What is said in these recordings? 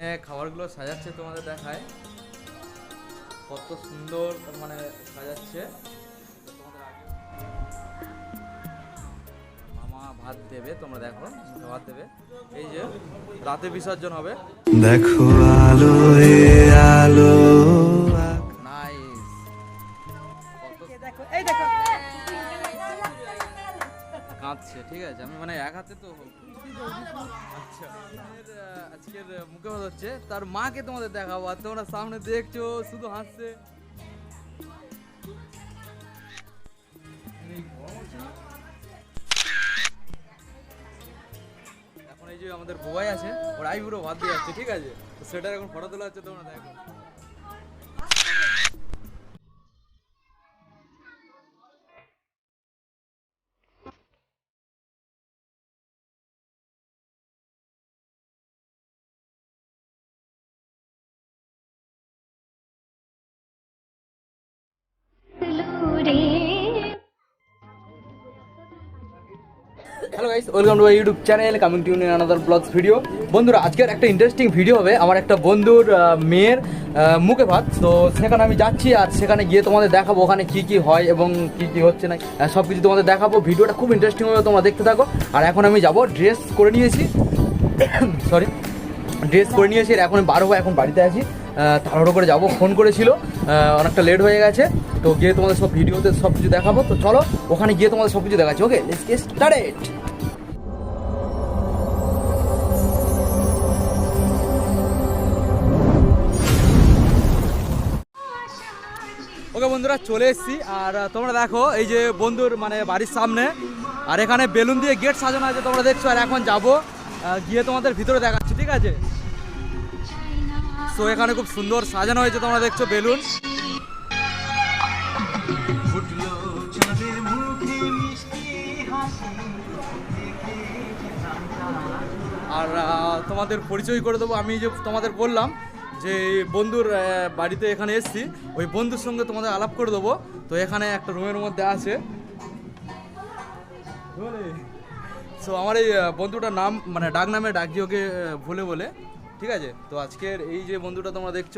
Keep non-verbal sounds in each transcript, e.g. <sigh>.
খাবারগুলো সাজাচ্ছে তোমাদের দেখায়। কত সুন্দর মানে সাজাচ্ছে। মামা ভাত দেবে, তোমরা দেখো ভাত দেবে। এই যে, রাতে বিসর্জন হবে। দেখো আলো আলো কাঁদছে ঠিক আছে। আমি মানে এক হাতে তো আচ্ছা আজকের মুখে ভাত হচ্ছে, তার মাকে তোমাদের দেখাবো, আর তোমরা সামনে দেখছ, শুধু হাসছে? এখন এই যে আমাদের বোবাই আছে, ওর আই পুরো ভাত দিয়ে যাচ্ছে, ঠিক আছে? সেটার এখন ফটো তোলা হচ্ছে, তোমরা দেখো। Guys welcome to my YouTube channel coming to in another blogs video বন্ধুরা আজকের একটা ইন্টারেস্টিং ভিডিও হবে। আমার একটা বন্ধুর মেয়ের মুখে ভাত। তো সেখানে আমি যাচ্ছি আর সেখানে গিয়ে তোমাদের দেখাবো ওখানে কি কি হয় এবং কি কি হচ্ছে না। সব কিছু তোমাদের দেখাবো। ভিডিওটা খুব ইন্টারেস্টিং হবে, তোমরা দেখতে থাকো। আর এখন আমি যাব ড্রেস করে নিয়েছি। <coughs> সরি ড্রেস করে নিয়েছি, আর এখন বার এখন বাড়িতে আছি। তাড়াহুড়ো করে যাব ফোন করেছিল। অনেকটা লেট হয়ে গেছে। তো গিয়ে তোমাদের সব ভিডিওতে সব কিছু দেখাবো। তো চলো, ওখানে গিয়ে তোমাদের সব কিছু দেখাচ্ছি। Okay let's get started okay বন্ধুরা, চলে এসেছি। আর তোমরা দেখো, এই যে বন্ধুর মানে বাড়ির সামনে। আর এখানে বেলুন দিয়ে গেট সাজানো আছে, তোমরা দেখছ। আর এখন যাব গিয়ে তোমাদের ভিতরে দেখাচ্ছি, ঠিক আছে? সো এখানে খুব সুন্দর সাজানো হয়েছে, তোমরা দেখছ বেলুন। আর তোমাদের পরিচয় করে দেবো, আমি যে তোমাদের বললাম। যে বন্ধুর বাড়িতে এখানে এসেছি, ওই বন্ধুর সঙ্গে তোমাদের আলাপ করে দেবো। তো এখানে একটা রুমের মধ্যে আছে। সো আমার এই বন্ধুটার নাম মানে ডাক নামে ডাকছি ওকে ভুলে বলে। ঠিক আছে? তো আজকের এই যে বন্ধুটা তোমরা দেখছ,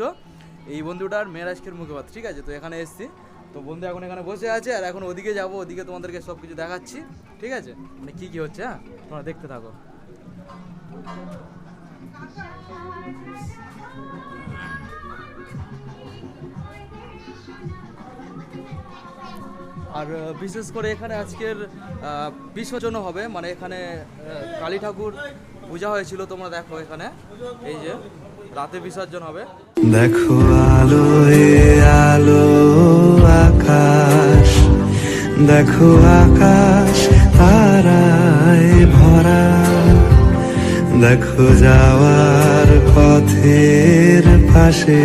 এই বন্ধুটার মেয়ের আজকের মুখে ভাত ঠিক আছে? তো এখানে এসেছি। তো বন্ধু এখন এখানে বসে আছে, আর এখন ওদিকে যাব, ওদিকে তোমাদেরকে সব কিছু দেখাচ্ছি। ঠিক আছে? মানে কী কী হচ্ছে হ্যাঁ? তোমরা দেখতে থাকো। আর বিশেষ করে এখানে আজকের বিসর্জন হবে মানে এখানে কালী ঠাকুর পূজা হয়েছিল, তোমরা দেখো এখানে। এই যে, রাতে বিসর্জন হবে। দেখো আলো আলো, আকাশ। দেখো আকাশ, তারায় ভরা। দেখো যাওয়ার পথের পাশে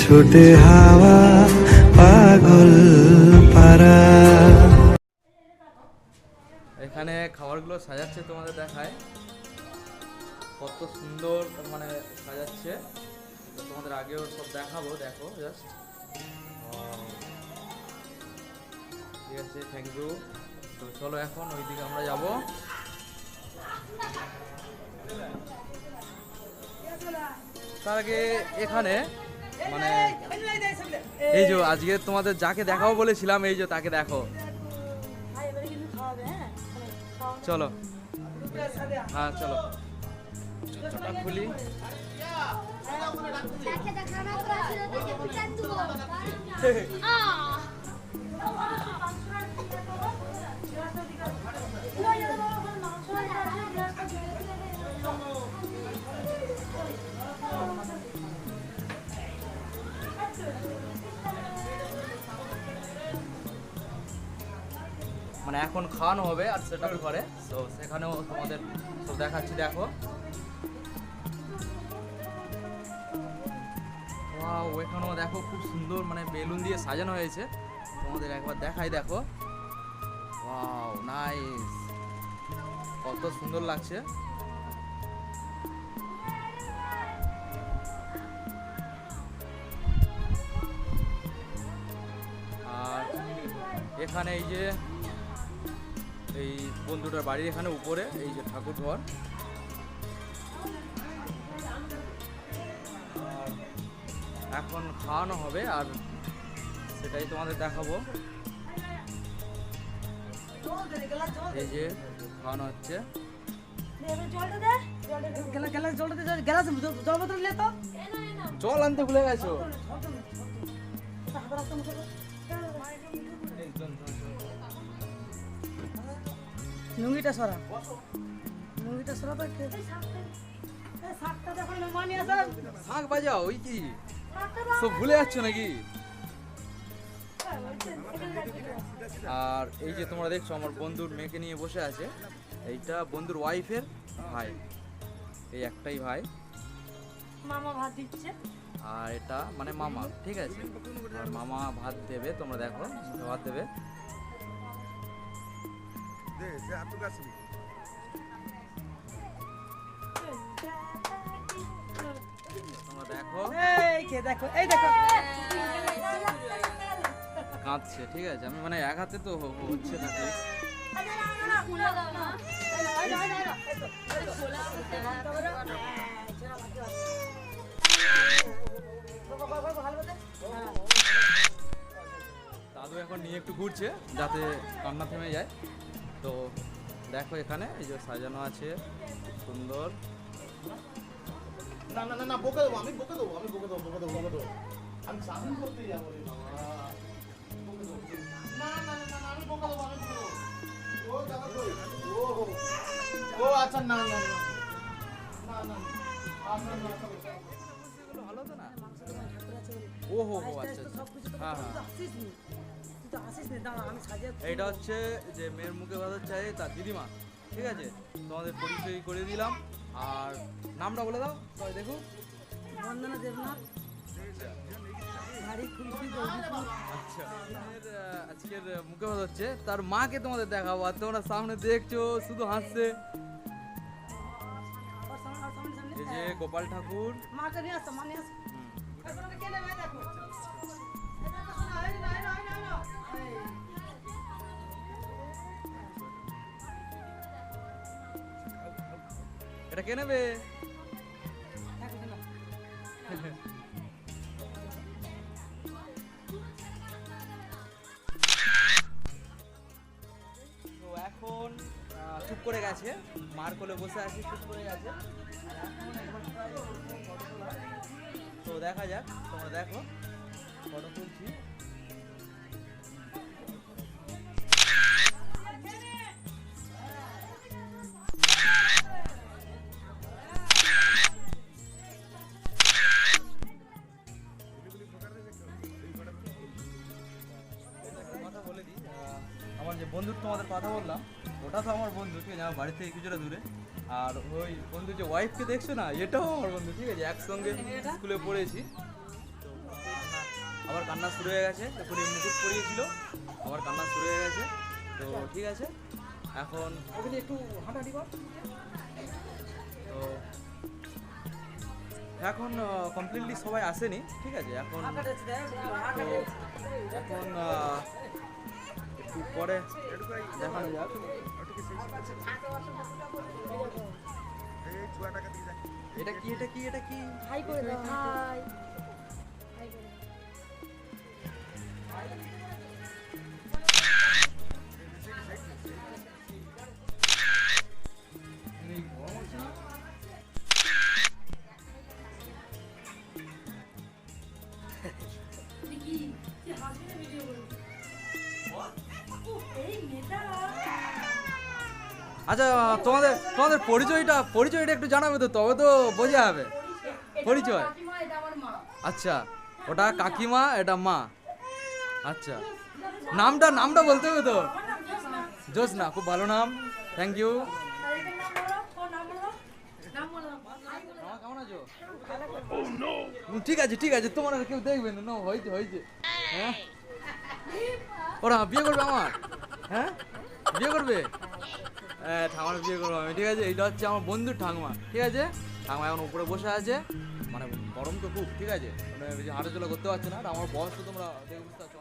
ছোটে হাওয়া পাগল পারা এখানে খাবারগুলো সাজাচ্ছে তোমাদের দেখায়। কত সুন্দর মানে সাজাচ্ছে। তোমাদের আগেও সব দেখাবো, দেখো জাস্ট ঠিক আছে থ্যাংক ইউ তো চলো এখন ওইদিকে আমরা যাব। তার আগে এখানে মানে এই যে আজকে তোমাদের যাকে দেখাবো বলেছিলাম এই যে তাকে দেখো। চলো। হ্যাঁ চলো। খুলি। দেখে <laughs> মানে এখন খাওয়ানো হবে আর সেটা ঘরে। তো সেখানেও তোমাদের সব দেখাচ্ছি, দেখো। ওয়াও এখানেও দেখো খুব সুন্দর মানে বেলুন দিয়ে সাজানো হয়েছে। তোমাদের একবার দেখাই, দেখো। ওয়াও কত সুন্দর লাগছে। এখানে এই যে এই বন্ধুটার বাড়ির এখানে উপরে এই যে ঠাকুর ঘর এখন খাওয়ানো হবে আর সেটাই তোমাদের দেখাবো এই যে খাওয়ানো হচ্ছে জল আনতে ভুলে গেছো লুঙ্গিটা সরা। লুঙ্গিটা সরা তো কে? শাকটা দেখো না মানি আসা। শাঁখ বাজাও ওই কি? সব ভুলে যাচ্ছ নাকি? আর এই যে তোমরা দেখছ আমার বন্ধুর মেয়েকে নিয়ে বসে আছে। এইটা বন্ধুর ওয়াইফের ভাই। এই একটাই ভাই। মামা ভাত দিচ্ছে। আর এটা মানে মামা ঠিক আছে? আর মামা ভাত দেবে তোমরা দেখো ভাত দেবে। তোমরা দেখো। এই কে দেখো এই দেখো। কাঁদছে ঠিক আছে। আমি মানে এক হাতে তো হচ্ছে না দাদু এখন নিয়ে একটু ঘুরছে যাতে কান্না থেমে যায়। তো দেখো এখানে এই যে সাজানো আছে সুন্দর না না না না বকে দেবো আমি বকে দেবো আমি বকে দেবো বকে দেবো বকে দেবো আমি করতে যাব রে বাবা বকে দেবো না না না না আমি বকে দেবো আমি বকে দেবো ও দাদা কই ও ও আচ্ছা না না না না না আচ্ছা না এগুলো ভালো তো না ও হো হো আচ্ছা আচ্ছা হ্যাঁ হ্যাঁ এইটা হচ্ছে যে মেয়ের মুখে ভাত চাই তার দিদিমা ঠিক আছে? তোমাদের পরিচয় করে দিলাম। আর নামটা বলে দাও সবাই দেখুন বন্দনা দেবনাথ। আচ্ছা আজকের মুখে হচ্ছে। তার মাকে তোমাদের দেখাবো আর তোমরা সামনে দেখছ শুধু হাসছে। এই যে গোপাল ঠাকুর। মাকে নিয়ে আসতো মা নিয়ে আসতো এটা কে নেবে তো এখন চুপ করে গেছে মার কোলে বসে আছে চুপ করে গেছে। তো দেখা যাক তোমরা দেখো ফটো তুলছি আমার বাড়ি থেকে কিছুটা দূরে। আর ওই বন্ধু যে ওয়াইফকে দেখছ না এটাও আমার বন্ধু ঠিক আছে? একসঙ্গে স্কুলে পড়েছি। আবার কান্না শুরু হয়ে গেছে এই মুকুট পড়িয়েছিল আবার কান্না শুরু হয়ে গেছে। তো ঠিক আছে এখন একটু তো এখন কমপ্লিটলি সবাই আসেনি ঠিক আছে? এখন এখন একটু পরে দেখানো যাক এটা কি এটা কি এটা কি? হাই করে দাও। হাই। আচ্ছা তোমাদের তোমাদের পরিচয়টা পরিচয়টা একটু জানাবে তো, তবে তো বোঝা হবে। পরিচয়? আচ্ছা ওটা কাকিমা, এটা মা। আচ্ছা। নামটা নামটা বলতে হবে তো? জোসনা খুব ভালো নাম। থ্যাংক ইউ ঠিক আছে ঠিক আছে, তোমার আর কেউ দেখবে না। হয়েছে হয়েছে। হ্যাঁ? ওরা বিয়ে করবে আমার? হ্যাঁ? বিয়ে করবে? ঠাকুমার বিয়ে করব আমি, ঠিক আছে? এইটা হচ্ছে আমার বন্ধুর ঠাকুমা, ঠিক আছে? ঠাকুমা এখন উপরে বসে আছে। মানে গরম তো খুব, ঠিক আছে? মানে বেশি হাঁটাচলা করতে পারছে না আমার বয়স তো তোমরা দেখে বুঝতে পারছ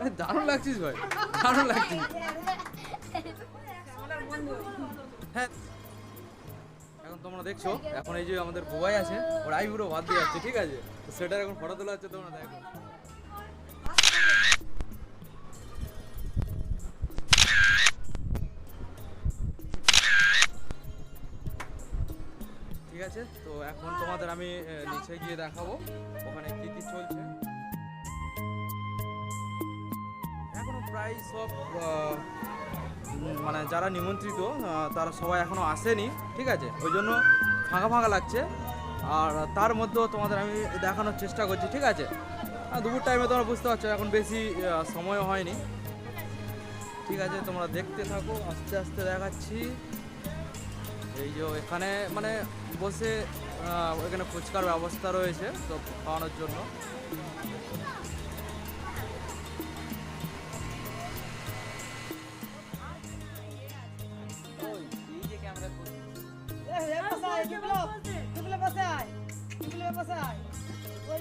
হয়ে দারুণ লাগছিস ভাই, দারুণ লাগছিস। হ্যাঁ এখন তোমরা দেখছ, এখন এই যে আমাদের বুবাই আছে, ওর আইবুড়ো বাদ দিয়ে যাচ্ছে, ঠিক আছে? সেটার এখন ফটো তোলা হচ্ছে, তোমরা দেখো। ঠিক আছে তো এখন তোমাদের আমি নিচে গিয়ে দেখাবো ওখানে কি কি চলছে। এখনও প্রায় সব মানে যারা নিমন্ত্রিত তারা সবাই এখনও আসেনি ঠিক আছে? ওই জন্য ফাঁকা ফাঁকা লাগছে। আর তার মধ্যেও তোমাদের আমি দেখানোর চেষ্টা করছি ঠিক আছে? দুপুর টাইমে তোমরা বুঝতে পারছ এখন বেশি আহ, সময়ও হয়নি। ঠিক আছে তোমরা দেখতে থাকো আস্তে আস্তে দেখাচ্ছি। এই যে এখানে মানে বসে এখানে ফুচকার ব্যবস্থা রয়েছে তো খাওয়ানোর জন্য। বসাই ওই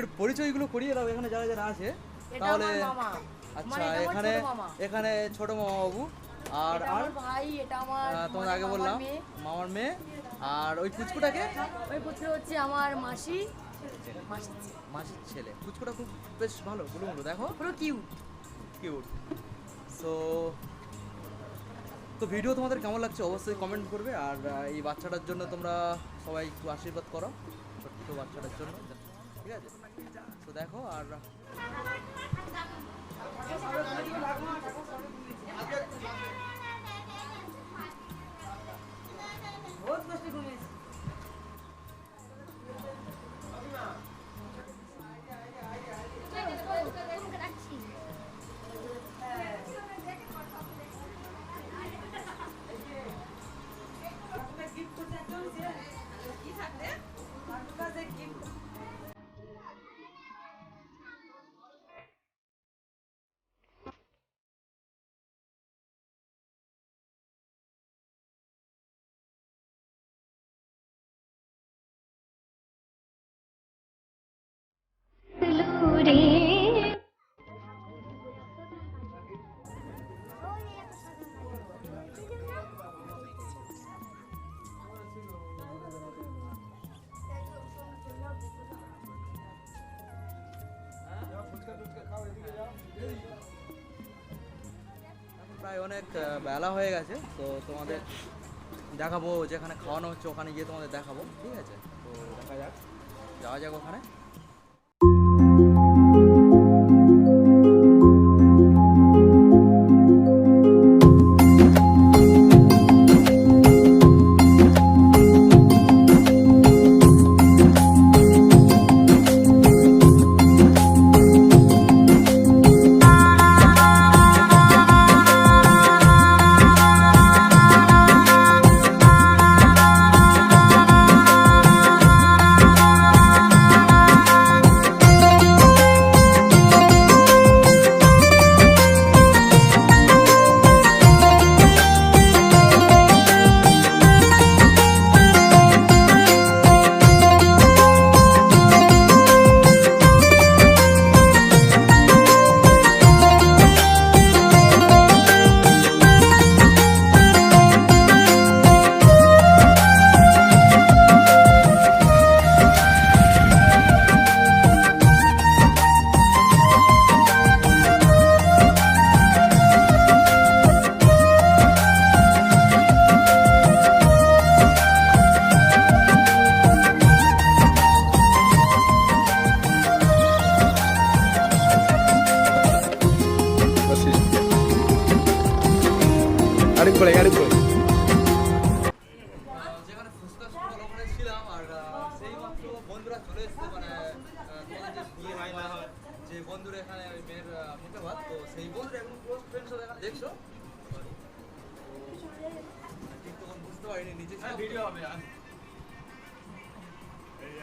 একটু পরিচয়গুলো করিয়ে দাও এখানে যারা যারা আছে তাহলে আচ্ছা এখানে এখানে ছোট মামা। বাবু আর আর ভাই এটা আমার তোমার মানে আগে বললাম মামার মেয়ে। আর ওই কুচকুটাকে ওই পুত্র হচ্ছে আমার মাসি। মাসি মাসির ছেলে। কুচকুটা খুব বেশ ভালো বলুন বলো দেখো। পুরো কিউট কিউট সো তো ভিডিও তোমাদের কেমন লাগছে অবশ্যই কমেন্ট করবে আর এই বাচ্চাটার জন্য তোমরা সবাই একটু আশীর্বাদ করো ছোট্ট বাচ্চাটার জন্য ঠিক আছে? দেখো আর প্রায় অনেক বেলা হয়ে গেছে, তো তোমাদের দেখাবো যেখানে খাওয়ানো হচ্ছে, ওখানে গিয়ে তোমাদের দেখাবো, ঠিক আছে? তো দেখা যাক। যাওয়া যাক ওখানে।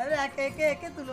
হাসতেছে এবারে একে একে একে তুলো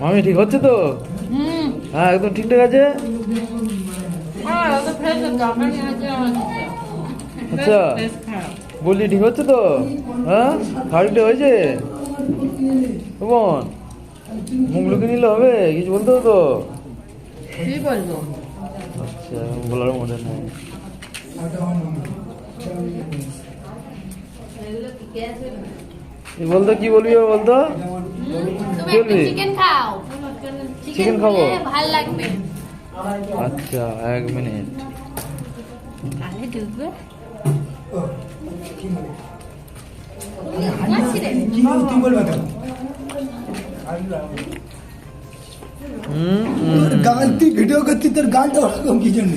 মামি ঠিক হচ্ছে তো? হ্যাঁ একদম ঠিকঠাক আছে? হ্যাঁ আছে আচ্ছা বললি ঠিক হচ্ছে তো? হ্যাঁ খাড়িটা হয়েছে? কেমন মুখ লুকিয়ে নিলে হবে? কিছু বলতে হবে তো? কি বলব? আচ্ছা বলার মধ্যে নেই। কি বলতো কি বলবি বলতো বলবি? চিকেন চিকেন খাব? লাগবে। আচ্ছা এক মিনিট। গান তুই ভিডিও করছিস তোর গানটা ওরকম কি জন্য?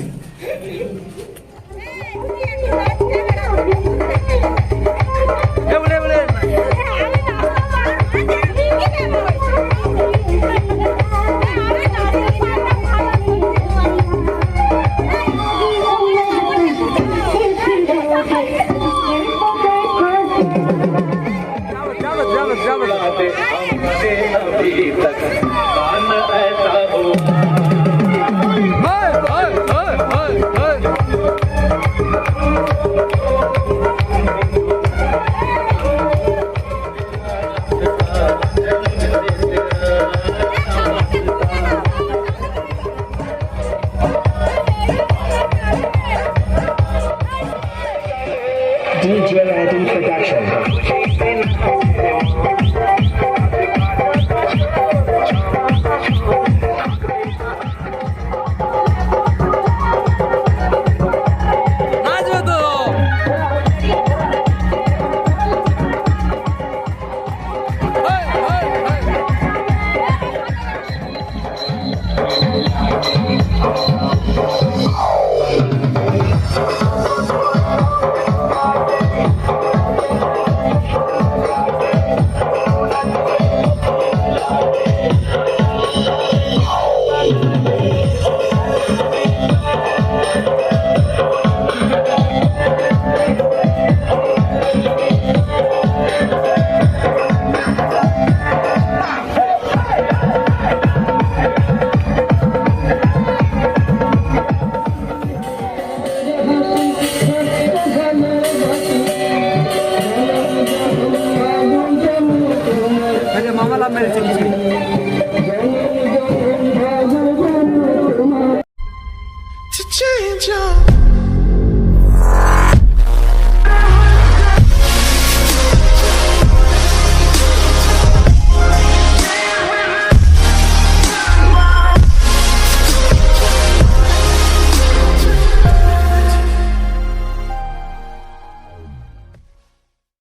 হায়,